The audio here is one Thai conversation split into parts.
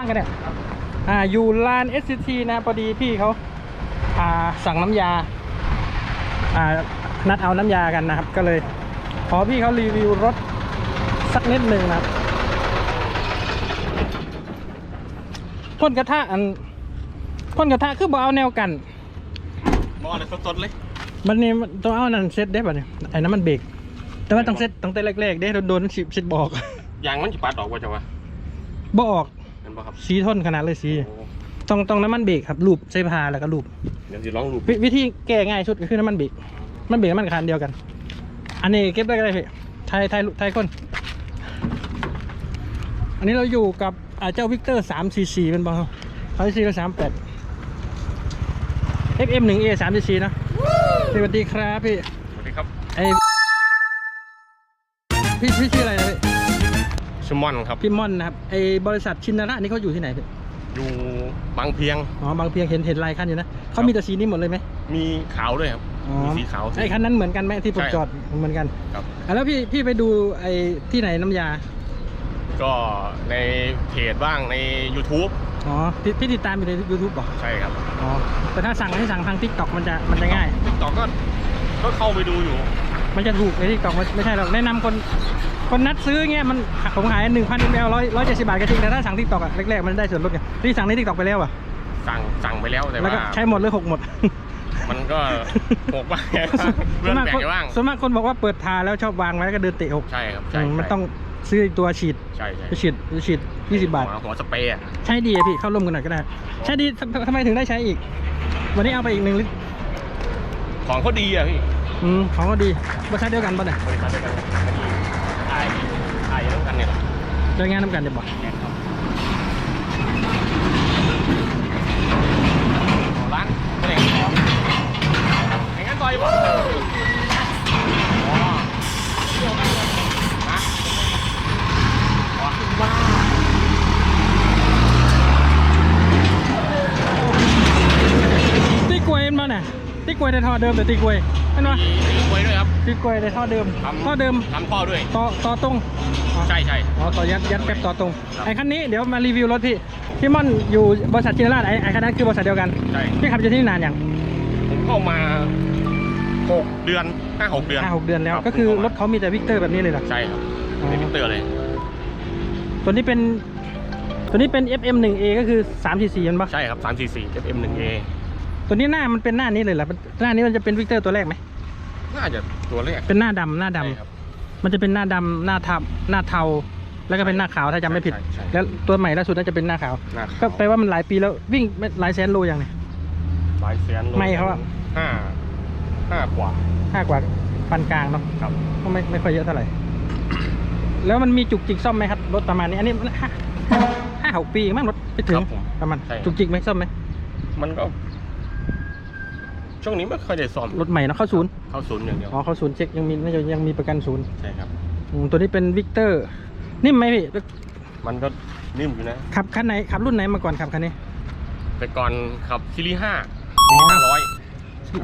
างกันเนี่ยอ่าอยู่ลาน SCT นะพอดีพี่เขาอ่าสั่งน้ำยาอ่านัดเอาน้ำยากันนะครับ ก็เลย ขอพี่เขารีวิวรถสักนิดหนึ่งนะครับพ่นกระทะอันพ่นกระทะคือบ่เอาแนวกันมอเลยสดๆเลยมันนี่มันต้องเอานั่นเซ็ตได้ป่ะเนี่ยไอ้นั้นมันเบรกแต่ว่าต้องเซ็ตตั้งแต่แรกๆเด้โดนๆสิบสิบบอกยางมันจะปัดออกว่าจะวะบ่ออกเห็ นป่ะครับสีทนขนาดเลยสี โอ้ต้องต้องน้ำมันเบรกครับลูบใช้พาแล้วก็ลูบเดี๋ยวจะลองรูปววิธีแก้ง่ายสุดก็คือน้ำมันเบรกมันเบรกน้ำมันคันเดียวกัน อันนี้เก็บได้ก็ได้พี่ไทยไทยไทยคน อันนี้เราอยู่กับอ่าเจ้าวิกเตอร์สามสี่สี่เป็นบอลเขาสี่สามแปด FM หนึ่ง A สามสี่สี่นะสวัสดีครับพี่ สวัสดีครับ ไอพี่พี่ชื่ออะไร นะพี่ชิมอนครับ พี่ม่อนนะครับไอบริษัทชินนาระนี่เขาอยู่ที่ไหนพี่อยู่บางเพียงอ๋อบางเพียงเห็นเห็นลายคันอยู่นะเขามีแต่สีนี้หมดเลยไหมมีขาวด้วยครับอ๋อมีสีขาวไอคันนั้นเหมือนกันไหมที่ผมใช่จอดเหมือนกันครับอะแล้วพี่พี่ไปดูไอที่ไหนน้ำยา ก็ในเพจบ้างใน YouTube อ๋อพี่พี่ติดตามอยู่ใน YouTube บอกใช่ครับอ๋อแต่ถ้าสั่งให้สั่งทาง TikTok มันจะมันจะง่ายติ๊กต็อกก็ก็เข้าไปดูอยู่ มันจะถูกใน TikTok ไม่ไม่ใช่หรอกแนะนำคน คนนัดซื้อเงี้ยมันผมขายหนึ่งพันมลร้อยร้อยเจ็ดสิบบาทก็จริงแต่ถ้าสั่ง TikTok อะแรกๆมันได้ส่วนลดไงพี่สั่งใน TikTok ไปแล้วอะสั่งสั่งไปแล้วแต่แล้วว่าก็ใช้หมดหรือหกหมด มันก็หกบ้างส่เรื่วอนงมากแปลคกนอยู่บ้างส่วนมากคนบอกว่าเปิดทาแล้วชอบวางไว้แล้วก็เดินเตะหกใช่ครับอืใช่มมันใช่ต้องซื้ออีกตัวฉีดใช่ใช่ไปฉีดไปฉีดยี่สิบบาทหัวหัวสเปรย์อะใช้ดีอะพี่เข้าร่วมกันหน่อยก็ได้ ใช้ดีทำทำไมถึงได้ใช้อีก วันนี้เอาไปอีกหนึ่งลิตรของเขาดีอะพี่อืมของก็ดีบริษัทเดียวกันป่ะเนี่ยบริษัทเดียวกันก็ดี ถ่ายถ่ายแล้วกันเนี่ยเจองานน้ำกันเดี๋ยวบอกร้านไม่ได้ของอย่างนั้นต่อยบ่อ๋อฮะอ๋อตีกล้วยมันน่ะตีกล้วยในท่อเดิมแต่ตีกล้วยเห็นไหม มีมีกล้วยด้วยครับตีกล้วยในท่อเดิมทำ ท่อเดิมทำท่อด้วย ต่อต่อตรงอ๋อใช่ใช่อ๋อต่อยัดยัดแป๊บต่อตรงครับไอ้คันนี้เดี๋ยวมารีวิวรถพี่พี่ม่อนอยู่บริษัทจินราชไอ้ไอ้คันนั้นคือบริษัทเดียวกันใช่พี่ขับอยู่ที่นี่นานยังผมเข้ามาหกเดือนห้าหกเดือนห้าหกเดือนแล้วครับก็คือผมเข้ารถเขามีแต่วิกเตอร์แบบนี้เลยเหรอ ใช่ครับอ๋อในมิเตอร์เลย ตัวนี้เป็นตัวนี้เป็น FM 1A ก็คือ3 4 4มันปะใช่ครับ3 4 4 FM 1 A ตัวนี้หน้ามันเป็นหน้านี้เลยเหรอมันหน้านี้มันจะเป็นวิกเตอร์ตัวแรกไหม น่าจะตัวแรกเป็นหน้าดำหน้าดำใช่ครับ มันจะเป็นหน้าดำหน้าทับหน้าเทา แล้วก็เป็นหน้าขาวถ้าจำไม่ผิด ใช่ใช่ แล้วตัวใหม่ล่าสุดน่าจะเป็นหน้าขาว หน้าก็แปลว่ามันหลายปีแล้ววิ่งไม่หลายแสนโลอย่างเนี่ย หลายแสนโลไม่เขาอะ ห้าห้ากว่า ห้ากว่าปานกลางเนาะครับ ก็ไม่ไม่ค่อยเยอะเท่าไหร่ แล้วมันมีจุกจิกซ่อมไหมครับรถประมาณนี้ อันนี้มันห้าห้าหกปีมั้งรถไปถึคงรับผมประมาณใช่จุกจิกไหมซ่อมไหมมันก็ ช่วงนี้ไม่ค่อยได้ซ่อมรถใหม่เนาะเข้าศูนย์เข้าศูนย์อย่างเดียวอ๋อเข้าศูนย์เช็คยังมีน่าจะยังมีประกันศูนย์ใช่ครับ อืมตัวนี้เป็นวิกเตอร์นิ่มไหมพี่มันก็นิ่มอยู่นะ ขับคันไหนขับรุ่นไหนมาก่อนขับคันนี้แต่ก่อนขับซีรีส์ห้าอ๋ซีอรีส์ห้าร้อย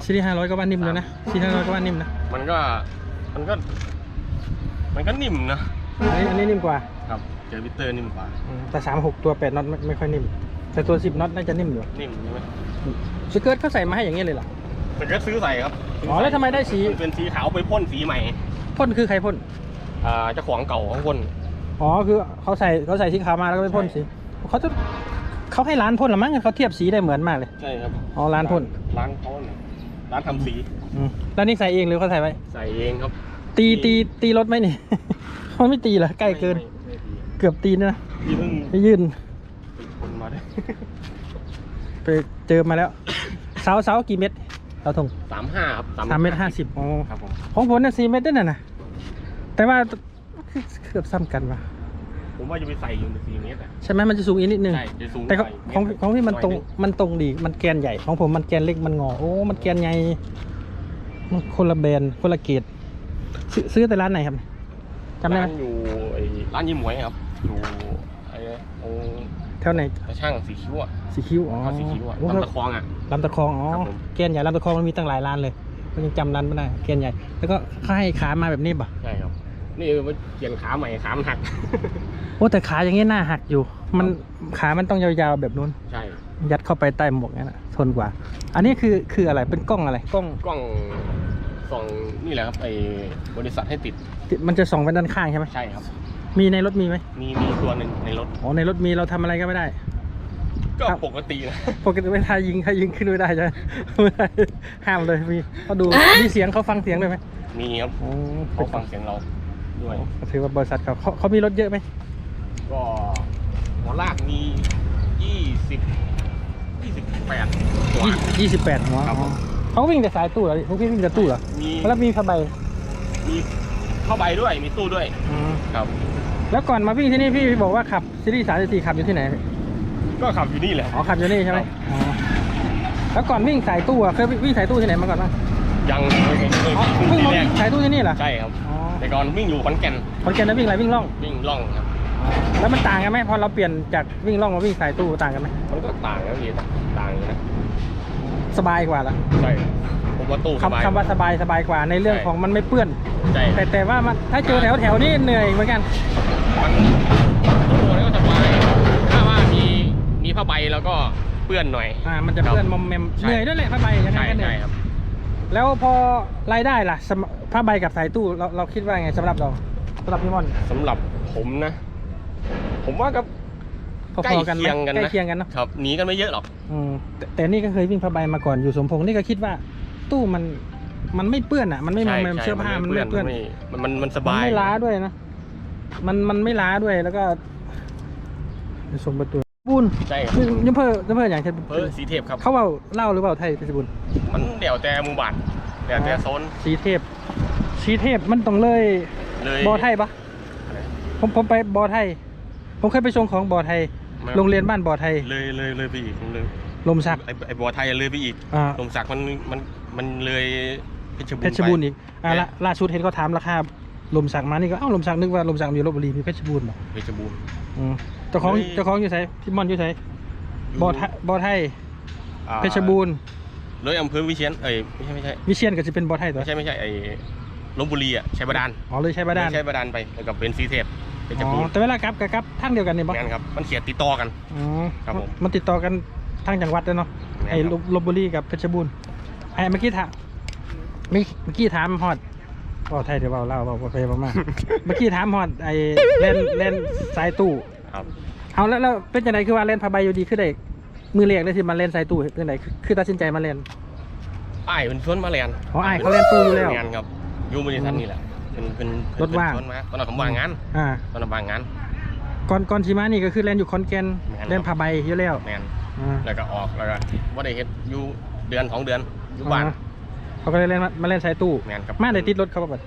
ซีรีส์ห้าร้อยก็ว่านิ่มเลยนะซีรีส์ห้าร้อยก็ว่านิ่มนะมันก็มันก็ มันก็นิ่มนะอันนี้อันนี้นิ่มกว่าครับเจอวิเตอร์นิ่มกว่า อืมแต่สามหกตัวแปดน็อตไม่ไม่ค่อยนิ่ม แต่ตัวสิบน็อตน่าจะนิ่มอยู่นิ่มใช่ไหมสเกิร์ตเขาใส่มาให้อย่างนี้เลยเหรอ แต่ก็ซื้อใส่ครับอ๋อแล้วทำไมได้สีมันเป็นสีขาวไปพ่นสีใหม่พ่นคือใครพ่นอ่าเจ้าของเก่าของพ่นอ๋อคือเขาใส่เขาใส่สีขาวมาแล้วก็ไปพ่นสีเขาจะเขาให้ร้านพ่นหรือมั้งเขาเทียบสีได้เหมือนมากเลยใช่ครับอ๋อร้านพ่นร้านเขาเนี่ยร้านทำสีอืมแล้วนี่ใส่เองหรือเขาใส่ไว้ใส่เองครับ ตีตีตีรถไหมนี่เขาไม่ตีเหรอใกล้เกินไม่ไม่ดีเกือบตีนะพี่เพิ่งไปยื่นติดคนมาด้วยไปเจอมาแล้วเสาเสากี่เม็ด เสาธงสามห้าครับสามเมตรห้าสิบอ๋อครับผมของผมเนี่ยสี่เมตรด้วยน่ะนะแต่ว่าเกือบซ้ำกันว่ะผมว่าจะไปใส่อยู่ในสี่เมตรอะใช่ไหมมันจะสูงอีกนิดนึงใช่จะสูงแต่ของหน่ยของของพี่มันตรงหอยหมันตรงดีมันแกนใหญ่ของผมมันแกนเล็กมันงอโอ้มันแกนใหญ่มันคนละแบรนด์คนละเกรดซื้อซื้อแต่ร้านไหนครับจำได้ไหมร้านอยู่ไอ้ร้านยี่หมวยครับอยู่ไอ้ตรง แถวไหนกระช่างสีคิ้วอะสีคิ้วอ๋อข้าวสีคิ้วอะโอ้ลำตะคองอะลำตะคองอ๋อครับผม แกนใหญ่ลำตะคองมันมีตั้งหลายร้านเลยมันยังจำร้านไม่ได้แกนใหญ่ แล้วก็เขาให้ขามาแบบนี้ป่ะใช่ครับ นี่มันเปลี่ยนขาใหม่ขามันหัก โอ้แต่ขาอย่างงี้หน้าหักอยู่ มันขามันต้องยาวๆแบบนู้น ใช่ยัดเข้าไปใต้หมวกนั่นแหะทนกว่า อันนี้คือคืออะไรเป็นกล้องอะไรกล้องกล้องส่องนี่แหละครับไอ้บริษัทให้ติดที่มันจะส่องไปด้านข้างใช่ไหมใช่ครับ มีในรถมีไหมมีมีตัวหนึ่งในรถ อ๋อในรถมีเราทำอะไรก็ไม่ได้ ก็ครับปกตินะปกติไม่ทายิงถ้ายิงขึ้นไม่ได้ใช่ไหมไม่ได้ห้ามเลยมีเขาดูมีเสียงเขาฟังเสียงด้วยไหมมีครับอ๋อเขาฟังเสียงเราด้วยถือว่าบริษัทเขาเขาเขามีรถเยอะไหมก็หัวลากมียี่สิบยี่สิบแปดตัว ยี่ยี่สิบแปดหัวครับผมเขาวิ่งแต่สายตู้เหรอพวกพี่วิ่งแต่ตู้เหรอมีแล้วมีผ้าใบมี เข้าใบด้วยมีตู้ด้วยอืมครับ แล้วก่อนมาวิ่งที่นี่พี่พี่บอกว่าขับซีรีส์สามสี่ขับอยู่ที่ไหนก็ขับอยู่นี่แหละ อ๋อขับอยู่นี่ใช่ไหมครับ อ๋อแล้วก่อนวิ่งสายตู้อะเคยวิ่งสายตู้ที่ไหนมาก่อนบ้างยังไม่เคยเคยอ๋อวิ่งเพิ่งทีมาแรวิ่กงสายตู้ที่นี่เหรอใช่ครับ อ๋อแต่ก่อนวิ่งอยู่ขอนแก่นคนแก่นแล้ววิ่งอะไรวิ่งล่อง วิ่งล่องครับ แล้วมันต่างกันไหมพอเราเปลี่ยนจากวิ่งล่องมาวิ่งสายตู้ต่างกันไหมมันก็ต่างนะพี่ต่างอยู่นะสบายกว่าละใช่ ผมว่าตู้สบาย คำคำว่าสบายสบายกว่าในเรื่องใช่ ของมันไม่เปื้อน ใช่แต่แต่ว่ามันถ้าเจอแถวแถวนี้เหนื่อยเหมือนกัน มันตู้แล้วก็สบายถ้าว่ามีมีผ้าใบแล้วก็เปื้อนหน่อย อ่า มันจะเปื้อนมอมแมมใช่ เหนื่อยด้วยแหละผ้าใบยังไงใช่ก็เหนื่ใช่อยครับ แล้วพอรายได้ล่ะสมผ้าใบกับสายตู้เราเราคิดว่าไงสำหรับเราสำหรับพี่ม่อนสำหรับผมนะ ผมว่าก็พอใกล้ๆกันไหมเคียงกันใกล้นะเคียงกันเนาะครับหนีกันไม่เยอะหรอก อืมแต่แต่นี่ก็เคยวิ่งผ้าใบมาก่อนอยู่สมพงษ์นี่ก็คิดว่า ตู้มันมันไม่เปื้อนอะ มันไม่มอมแมมใช่เสื้อผ้ามันไม่เปื้อนมันมันมันสมันบายไม่ล้าด้วยนะมันมันไม่ล้าด้วยแล้วก็สมประตูบุญใช่ครับยังเพิ่มยังเพิ่มอย่างเช่นเพิ่สีเทพครับเขาเว่าเล่าหรือเปล่าไทยเพชรบุญมันเดี่ยวแต่หมูบาทเดี่ยวแต่โซนสีเทพ สีเทพมันต้องเลยเลยบอไทยปะอะไรผมผมไปบอไทย ผมเคยไปชมของบอไทยไม่โรงเรียนบ้านบอไทยเลยเลยเลยไปอีกเลยลมสักไอ้ไอ้บัวไทยเลยไปอีกอ่าลมสักมันมัน มันเลยเพชรบูรณ์เพชรบูรณ์ไปอีกอ่าแต่ล่าล่าสุดเห็นเขาถามราคาลมสักมานี่ก็เอ้าลมสักนึกว่าลมสักมีลบบุรีมีเพชรบูรณ์เหรอเพชรบูรณ์อืมเจ้าของเฮ้ยเจ้าของอยู่ไสพี่มอนอยู่ไสบอไทยบอไทยอ่าเพชรบูรณ์เลยอำเภอวิเชียนเอ้ยไม่ใช่ไม่ใช่วิเชียนก็จะเป็นบอไทยตัวไม่ใช่ไม่ใช่ไอ้ลบบุรีอะชัยบาดาลอ๋อเลยใช้บาดาลไม่ใช่บาดาลไปแล้วกับเป็นสีเทพเพชรอ๋บูอรณ์แต่เวลากลับกับกลับทางเดียวกันนี่บองั้นครับมันเขียนติดต่อกันอ๋อครับผมมันติดต่อกันทางจังหวัดเลยเนาะแม่นครับไอ้ลบลบบุรีกับเพชรบูรณ์ ไอ้เมื่อกี้ถามเมื่อเมื่อกี้ถามฮอดบอไทยเดี๋ยวเบาเล่าเบาไปเบามา เมื่อกี้ถามฮอดไอ้เล่นเล่นสายตู้ ครับ เอาแล้วแล้วเป็นยังไงคือว่าเล่นผ้าใบอยู่ดีคือได้มือเรียกเลยที่มาเล่นสายตู้เป็นยังไงคือคือตัดสินใจมาเล่นอ้ายเป็นชวนมาเรียนอ๋ออ้ายเขาเล่นตู้อยู่แล้ว งานครับอยู่บริษัทนี่แหละเป็นเป็นเป็นรถว่าง เป็นชวนมาตอนนั้นผมว่างงานอ่า ตอนนั้นว่างงาน ก่อนก่อนที่มานี่ก็คือเล่นอยู่คอนแกนแม่นครับ เล่นผ้าใบอยู่แล้วแมนอ่าแล้วก็ออกแล้วก็ว่าได้เฮ็ดอยู่เดือนสองเดือนอ ยู่บ้านอ๋อเขาก็เลยเล่นมามาเล่นสายตู้แมนครับ มาได้ติดรถเขาแบบ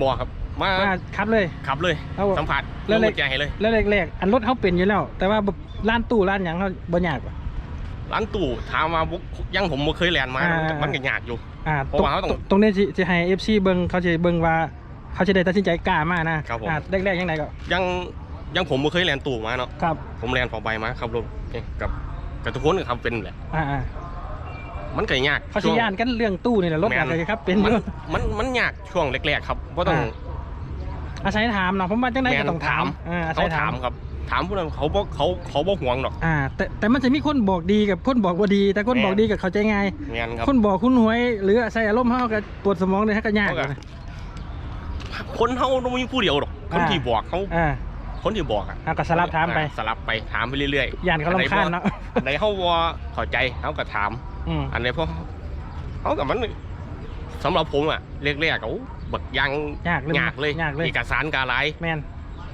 บอครับมามาขับเลย ขับเลยเอาสัมผัสแล้เรื่วองเลย กุญแจให้เลย แล้วแรกๆอันรถเขาเป็นอยู่แล้ว แต่ว่าแบบร้านตู้ร้านหยังเขาบ่ยากว่ะ ร้านตู่ถามมาบุกยังผมบ่เคยแลนมา อ่ามั มันก็ยากอยู่ อ่าเพราะตรงว่าเขาต้องตรงนี้สิจะให้เอฟซีเบิ้งเขาจะเบิ้งว่า เขาจะได้ตัดสินใจกล้ามากนะครับผม อ่าแรกๆยังไงก็ยังยังผมบ่เคยแลนตู่มาเนาะครับผมแลนพอใบมาขับรถเอ๊ะกับกับทุกคนก็ทำเป็นแหละ อ่าอ่า มันก็ยากเขาช่ชี้วง ย่านกันเรื่องตู้นี่แหละรถแม่น อะไรครับเป็นมันเรื่องมันมันยากช่วงแรกๆครับเพราะต้องอ่าอาศัยถามเนาะผมว่าจังไดแม่ก็นต้องถามอ่าอาศัเขายถาถามมครับ ถามผู้นั้นเขาบ่เขาเขาบ่ห่วงหรอก อ่าแต่แต่มันจะมีคนบอกดีกับคนบอกว่าดี แต่คนแม่น บอกดีกับเข้าใจง่ายแม่นครับคนบอกคุณหวย หรือใส่อารมณ์เขาก็ปวดสมองเลยฮะก็ยากเขาก็นะ คนเฮาต้องมีผู้เดียวหรอก คนอ่า ที่บอกเขาอ่าคนที่บอกอะอ่าก็สลับถามไป อ่สลับไปถามไปเรื่อยๆย่านเขารำคาญเนาะ อันไหนเขาว่าเข้าใจเขาก็ถาม อืม อันไหนพวกเขากับมันสำหรับผมอะเรียกๆเขาบักยังยากเลยยากเลยยากเลย เอกสารการไรแมน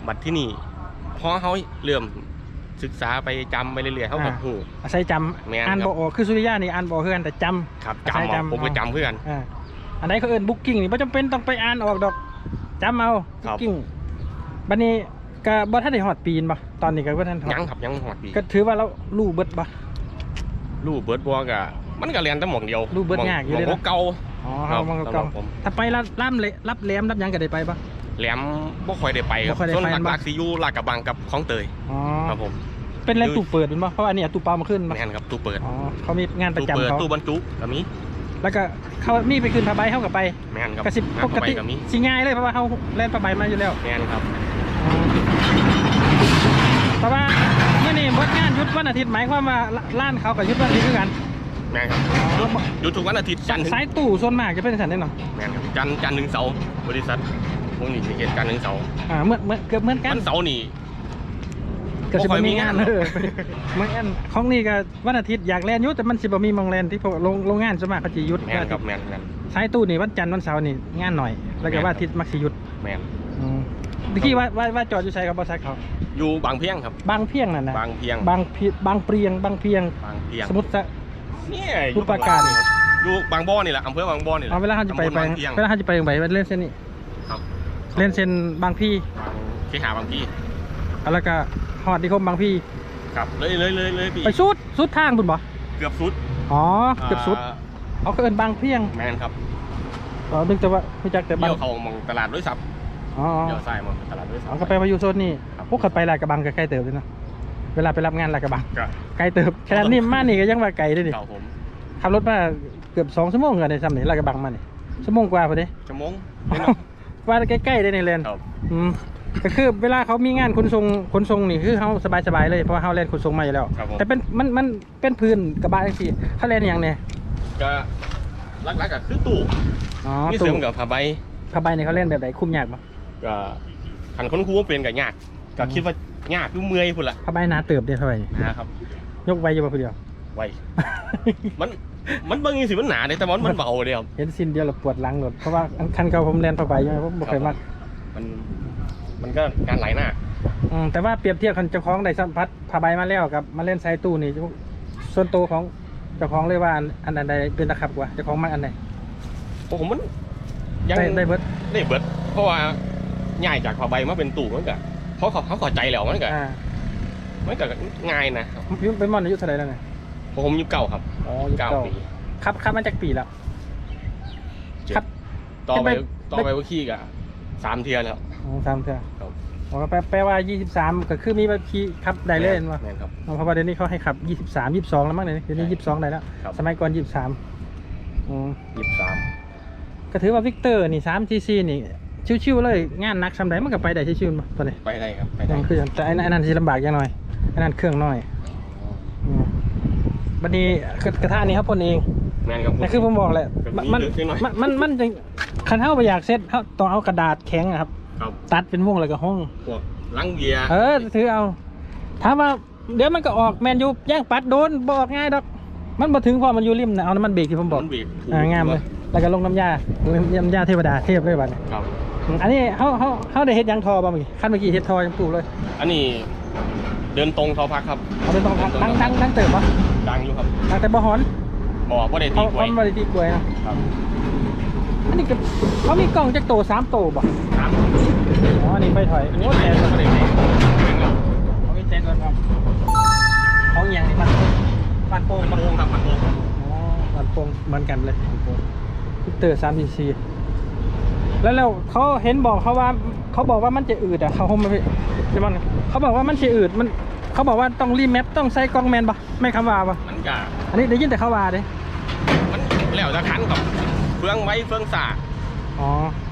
บัตรที่นี่พอเขาเริ่มศึกษาไปจำไปเรื่อยๆเขาก็อ่า หู อาศัยจแม่นำอ่านครับบอกออกคือสุริยานี่อ่านบอกเพื่อนแต่จำครับใช่จำเอาจำผมก็เอาจำเพื่อนอ่าอันไหนเขาเอิ้นบุ๊กิ้งนี่ไม่จำเป็นต้องไปอ่านออกดอกจำเอาครับุ๊บกิ้งบัดนี้ก็บ่ทันได้ฮอดปีนบ่ตอนนี้ก็บ่ทันฮอดยังครับยังหอดปีก็ถือว่าเรารู้เบิดบ่ รูปเบิร์ดบัวกะ มันก็เรียนแต่หมองเดียวรูปเบิดยากอยู่หเลยมนะองเก่าอ๋อครัเฮาบมันก็สำหกรัอบงผมถ้าไปรับล่ามเลยรับแหลมรับหยังก็ได้ไปบ่แหลมบ่ค่อยได้ไปครับบ่ค่อยได้ส่วนไปหบ่ลักๆสิอยู่ลาดกระบังกับคลองเตยอ๋อครับผมเป็นแรงตู้เปิดเป็นบ่เพราะว่าอันนี้ตู้เปล่ามาขึ้นบ่แม่นครับตู้เปิดอ๋อเขามีงานประตู้จำเปิดเขาตู้บรรจุก็มีแล้วก็เขามีไปคืนผ้าใบเขาก็ไปแม่นครับกระสิบงานปกเข้าไปติก็มีสิง่ายเลยเพราะว่าเขาเล่นผ้าใบมาอยู่แล้ว แม่นครับเพราะว่ายุดวันอาทิตย์หมายความว่าร้านเขากับยุดวันอาทิตย์คือกัน แม่นครับหยุดหยุดทุกวันอาทิตย์จันทร์ถึงสายตู้ส่วนมากจะเป็นสันแน่นอนแม่นครับจันทร์จันทร์ถึงเสาร์บริษัทพวกนี้สิเฮ็ดจันทร์ถึงเสาร์อ่าเหมือนเหมือนเกือบเหมือนกันวันเสาร์นี่เกือบสิบ่ค่บ่อยมีมีงานงานหรอกเออเหมือนกันของนี่ก็วันอาทิตย์อยากแลนอยุแต่มันสิบ่มีหมองแลนที่พวกโรงโรงงานส่วนมากเขาจะหยุดแม่นครับแม่นแม่นสายตู้นี่วันจันทร์วันเสาร์นี่งานหน่อย แล้วก็แม่นวันอาทิตย์มักสิหยุดแม่นอืมเมื่อกี้ว่าว่าว่าจอดอยู่ใช้กับบริษัทเขาอยู่บางเพียงครับ บางเพียงนั่นนะบางเพียงบางเพียบางเปรียงบางเพียงบางเพียง สมมติจะ เนี่ยผู้ประกาศอยู่บางบ่อนี่แหละอำเภอบางบ่อนี่แหละเอาเวลาเขาจะไปตำบลไปบางเพียง เวลาเขาจะไปไปเล่นเส้นนี้ครับ เล่นเส้นบางพี่บางเคหาบางพี่แล้วก็ฮอดนิคมบางพี่ครับเลยเลยเลยเลยพี่ไปสุดสุดทางคุณบ่เกือบสุดอ๋อเกือบสุดอ่าเอาก็เอินบางเพียงแม่นครับอ๋อนึกแต่ว่ารู้จักแต่บางเลี้ยวเข้ามองตลาดด้วยซับอ๋อเลี้ยวซ้ายมองตลาดด้วยซับ เอาก็ไปมาอยู่โซนนี้ครับ พวกขับไปลาดกระบังก็ใกล้เติบเลยเนาะ เวลาไปรับงานลาดกระบังก็ไกลเติบแค่นี้มานี่ก็ยังว่าไกลด้วยดิเก่าผมขับรถมาเกือบสองชั่วโมงกันในซ้ำนี่ลาดกระบังมานี่ชั่วโมงกว่าพอดีชั่วโมงว่าใกล้ๆได้ในเลนครับอืมก็คือเวลาเขามีงานขนส่งขนส่งนี่คือเขาสบายๆเลยเพราะว่าเขาเล่นขนส่งมาอยู่แล้วครับผมแต่เป็นมันมันเป็นพื้นกระบะจังซี่เขาเล่นอย่างเนี่ยก็ลักๆก็คือตู้อ๋อมีตู้เสริมกับผ้าใบผ้าใบเนี่ยเขาเล่นแบบไหนคุมยากปะก็ขันคนครูว่าเป็นกับยากก็คิดว่า ยากคือเมื่อยพุ่นละผ้าใบหนาเติบเดียวเท่าไหร่นะครับ ยกไว้อยู่บ่คนเดียวไวมันมันเบิ่งสิมันหนาเลยแต่ว่ามันเบาเลยครับเห็นสิ้นเดียวแล้วปวดหลังหลดเพราะว่าอันคันเก่าผมเล่นผ้าใบอยู่ผมบ่เคยมักมันมันก็งานไหลหน้าอืมแต่ว่าเปรียบเทียบคันเจ้าของได้สัมผัสผ้าใบมาแล้วกับมาเล่นไซตู้นี่ส่วนตัวของเจ้าของเลยว่าอันอันอันใดเป็นตะขับกว่าเจ้าของมักอันไหนผมมันยังได้ได้เบิดได้เบิดเพราะว่าง่ายจากผ้าใบมาเป็นตู้มันก็ เขาเขาเขาเข้าใจแล้วมันก็อ่ามันก็ง่ายนะครับ พี่เป็นมอนอายุเท่าไหร่แล้วเนี่ยผมอายุเก่าครับอ๋ออายุเก้าเก่าปีครับครับมาจากปีแล้วเจ็ดครับ ต่อไปได้ไปต่อไปว่าขี้กะสามเทียแล้วอ๋อสามเท่าครับ อ๋อแปลแปลว่า 23 ก็คือมีบัญชีครับได้เลยเห็นป่ะแม่นครับเพราะว่าเดี๋ยวนี้เขาให้ขับ 23 22 แล้วมั้งเนี่ยเดี๋ยวนี้ 22 ได้แล้ว ครับ สมัยก่อน 23อืม ยี่สิบสามก็ถือว่าวิกเตอร์นี่3 GC นี่ ชิวๆเลยงานหนักสำใดมันก็ไปได้ชิวๆป่ะตัวนี้ไปได้ครับไปได้ยังคือแต่ไอ้นั่นไอ้นั่นสิลำบากอย่างหน่อยไอ้นั่นเครื่องน้อยอืมบัดนี้กระทะนี้ครับพ่นเองแม่นครับแต่คือผมบอกแหละแบบมันนี้เยอะหน่อย มันมันมันจะคันเท้าไปอยากเซ็ตเขาต้องเอากระดาษแข็งอะครับ ครับตัดเป็นวงแล้วก็ห้อง พวกลังเบียร์เออถือเอาถามว่าเดี๋ยวมันก็ออกแมนยูย่างปัดโดนบอกง่ายดอก มันมาถึงพอมันอยู่ริมนะเอาน้ำมันเบรกที่ผมบอกมันเบรกถูกอ่างามเลย แล้วก็ลงน้ำยาน้ำยาเทวดาเทพเลยบัดนี้ครับ อืมอันนี้เขาเขาเขาได้เฮ็ดยางทอบ่เมื่อกี้ขั้นเมื่อกี้เฮ็ดทอยังปลูกเลยอันนี้เดินตรงเขาพักครับเอาเป็นตรงดังดังดังเติบปะดังอยู่ครับดังแต่บ่หอนบอกว่าได้เขาตีกล้วยเขาไม่ได้ตีกล้วยเนาะครับอันนี้ก็เขามีกล่องจักโตสามโตบ่ครับอ๋ออันนี้ไปถอยอันนี้โอ้ไม่แต่ได้ไม่ได้ตีแม่งแล้วเขามีเซ็นด้วยครับเขาอหย่างนี้มันมันโป่งมันมันโงครับมันโงอ๋อมันโป่งเหมือนกันเลยพิกเตอร์สามพีซี แล้วแล้วเขาเห็นบอกเขาว่า เขาบอกว่ามันจะอืดอะเขาคงไม่ใช่มั้งเขาบอกว่ามันจะอืดมัน เขาบอกว่าต้องรีแมปต้องใส่กล้องแมนปะไม่คำว่าปะมันก็อันนี้ได้ยินแต่เขาว่าเด้มันแล้วจะคันกับเฟืองไว้เฟืองสาอ๋อ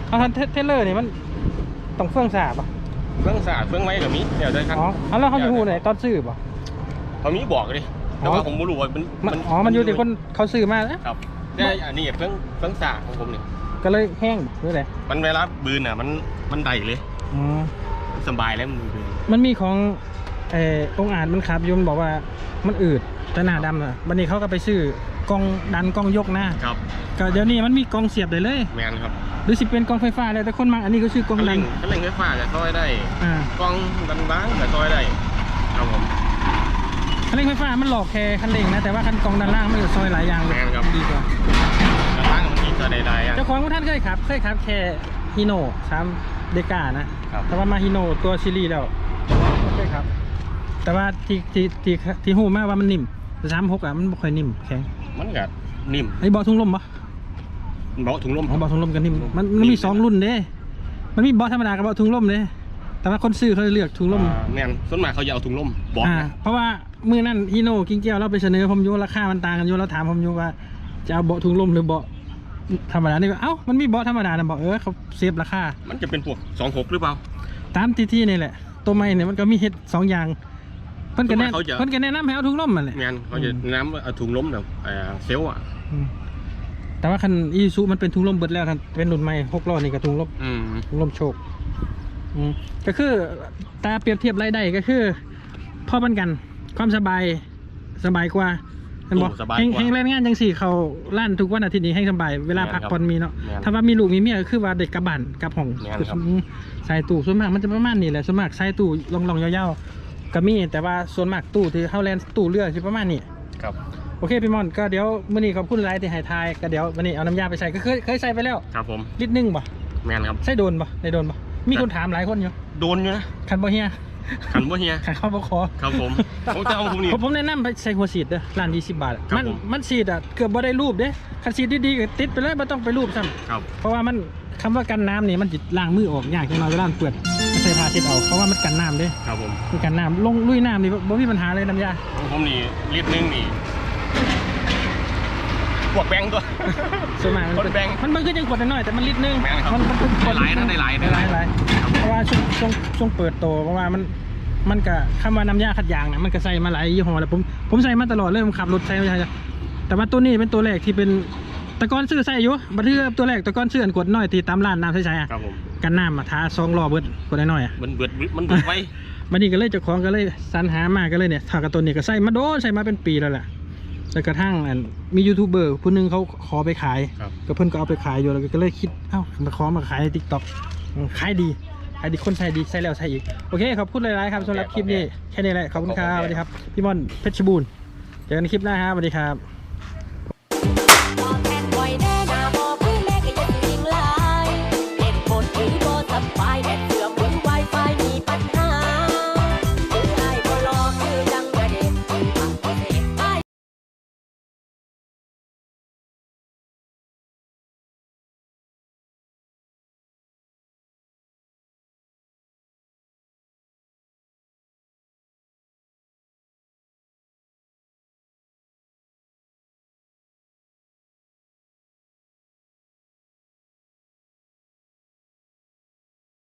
เอาทันเทเลอร์นี่มันต้องเฟื่องสาปะเฟืองสาเฟืองไว้กับมีแล้วจะคันอ๋อเอาแล้วเขาจะพูดไหนตอนซื้อปะเขามีบอกเลยแต่ว่าผมไม่รู้ว่ามันมันอ๋อมันอยู่ที่คนเขาซื้อมาแล้วครับแต่อันนี้เฟืองเฟืองสาของผมนี่ ก็เลยแห้งหรืออะไรมันเวลาบืนอะ มันมันได้เลยอ๋อสบายแล้วมันบืนมันมีของเออองค์อาจมันขับอยุมนบอกว่ามันอืดแต่หน้าดำอะวันนี้เขาก็ไปซื้อกล้องดันกล้องยกหน้าครับ ก็เดี๋ยวนี้มันมีกล้องเสียบได้เลย แมนครับหรือสิเป็นกล้องไฟฟ้าเลยแต่คนมักอันนี้ก็ชื่อกล้องคันดัเร่นงคันเร่งไฟฟ้าจะซอยได้อ่ากล้องดันบ้างจะซอยได้ครับผม คันเร่งไฟฟ้ามันหลอกแค่คันเร่งนะแต่ว่าคันกล้องด้านล่างมันจะซอยหลายอย่างเลยแม่นครับ ดีกว่าก ระทั่งมันมีจะใดๆอะเจ้าของของท่านเคยขับ เคยขับแค่ฮิโน่สามเดกานะครับ แต่ว่ามาฮิโน่ตัวซีรีส์แล้วเคยครับ แต่ว่าที่ที่ที่ที่หูมากว่ามันนิ่มสามหกอะมันไม่ค่อยนิ่มแข็งมันก็นิ่มไอ้เบาะทุ่งลมปะเบาะถุงลมอ๋อเบาะทุ่งลมกันนิ่มมันนิ่มมันมีสองรุ่นเด้มันมีเบาะธรรมดากับเบาะทุ่งลมเด้แต่ว่าคนซื้อเขาจะเลือกทุ่งลม อ่าแม่นส่วนมากเขาจะเอาถุงลมบอกอ่านะเพราะว่ามือนั่นฮิโน่กิ้งเกี้ยวเราไปเสนอผมอยู่ราคามันต่างกันอยู่เราถามผมอยู่ว่า จะเอาเบาะทุ่งลมหรือเบาะ ธรรมดานี่ก็เอ้ามันมีเบาะธรรมดานะบอกเออเขาเซฟราคามันจะเป็นพวกสองหกหรือเปล่า ตามที่ที่นี่แหละ ตัวใหม่เนี่ยมันก็มีเฮ็ดสองอย่าง เพิ่นก็แนะเขาจะ เพิ่นก็แนะนำให้เอาถุงลมมาแหละ งานเขาจะน้ำเอาถุงล้มแบบเอ่อเซลล์อะ อืมแต่ว่าคันอีซูมันเป็นถุงลมเบิดแล้วท่านเป็นรุ่นใหม่หกล้อนี่ก็ถุงลมอืม ถุงลมโชคอืมก็คือตาเปรียบเทียบรายได้ก็คือพ่อปันกัน ความสบายสบายกว่าเห็นบอกโอ้สบายกแห่งว่าแห่งแรงงานจังสี่เขาล้านทุกวันอาทิตย์นี้แห่งสบายเวลาแม่นพักครับผ่อนมีเนาะแม่นถ้าว่ามีลูกมีเมียก็คือว่าเด็กกลับบ้านกลับห้องแม่นครับอืมใส่ตู้ส่วนมากมันจะประมาณนี้แหละส่วนมากใส่ตู้ลองๆยาวๆก็มีแต่ว่าส่วนมากตู้ที่เฮาแลนตู้เรือสิประมาณนี้ ครับโอเคพี่มอนก็เดี๋ยวมื้อนี้ขอบคุณหลายที่ให้ทายก็เดี๋ยววันนี้เอาน้ำยาไปใส่ก็เคยเคยใส่ไปแล้วครับผมลิตรหนึงบ่แมนครับ ใส่โดนบ่ได้โดนบ่มีคนถามหลายคนอยู่โดนอยู่นะคันบ่เฮีย ขันบ่เฮียคันเขาบ่ขอครับผมผมจะเอาผมนี่ผมผมแนะนำไปใส่หัวฉีดเด้อร้าน20บาทอะครับมันผมมันฉีดอะเกือบบ่ได้รูปเด้คันฉีดดีๆก็ติดไปเลยบ่ต้องไปรูปซ้ำครับเพราะว่ามันคำว่ากันน้ำนี่มันจิล้างมือออกยากจังน้อยเวลามันเปื้อนก็ใส่ผ้าเช็ดเอาเพราะว่ามันกันน้ำเด้ครับผมมันกันน้ำลงลุยน้ำนี่บ่บ่มีปัญหาเลยน้ำยาของผมนี่ลิตรหนึงนี่ พวกแบงก์ตัว ส่วนมากมันคนแบ่งมันมันคือจังขวดน้อยๆแต่มันลิตรหนึงแม่นครับมันมันเป็นขวได้หลายนะได้หลายได้ได้หหลาลายยเพราะว่าช่วงช่วงช่วงเปิดโตเพราะว่ามันมันก็คำว่าน้ำยาขัดยางนะมันก็ใส่มาหลายยี่ห้อแล้วผมผมใส่มาตลอดเลยผมขับรถใช้มาใช้แต่ว่าตัวนี้เป็นตัวแรกที่เป็นแตะกอนซื้อใส่อยู่บัตรเทือตัวแรกแตะกอนซื้ออันกดน้อยที่ตามร้านน้ำใช้ใช้อะครับผมกันน้ำมาทาซองรอเบิดกดน้อยๆอะมันเบิดมันเบิดไว้บันนี้ก็เลยเจ้าของก็เลยสรรหามาก็เลยเนี่ยถ้ากับตัวนี้ก็ใส่มาโดนใส่มาเป็นปีแล้วแหละ แล้วกระทั่งอันมียูทูบเบอร์ผู้หนึงเขาขอไปขายครับก็เพิ่นก็เอาไปขายอยู่แล้วก็เลยคิดเอ้ามาขอมาขายในทิกตอกขายดีขายดีคนใช้ดีใช้แล้วใช้อีกโอเคขอบคุณหลายๆครับสำหรับคลิปนี้แค่นี้แหละขอบคุณครับสวัสดีครับพี่มอนเพชรบูรณ์เจอกันคลิปหน้าครับสวัสดีครับ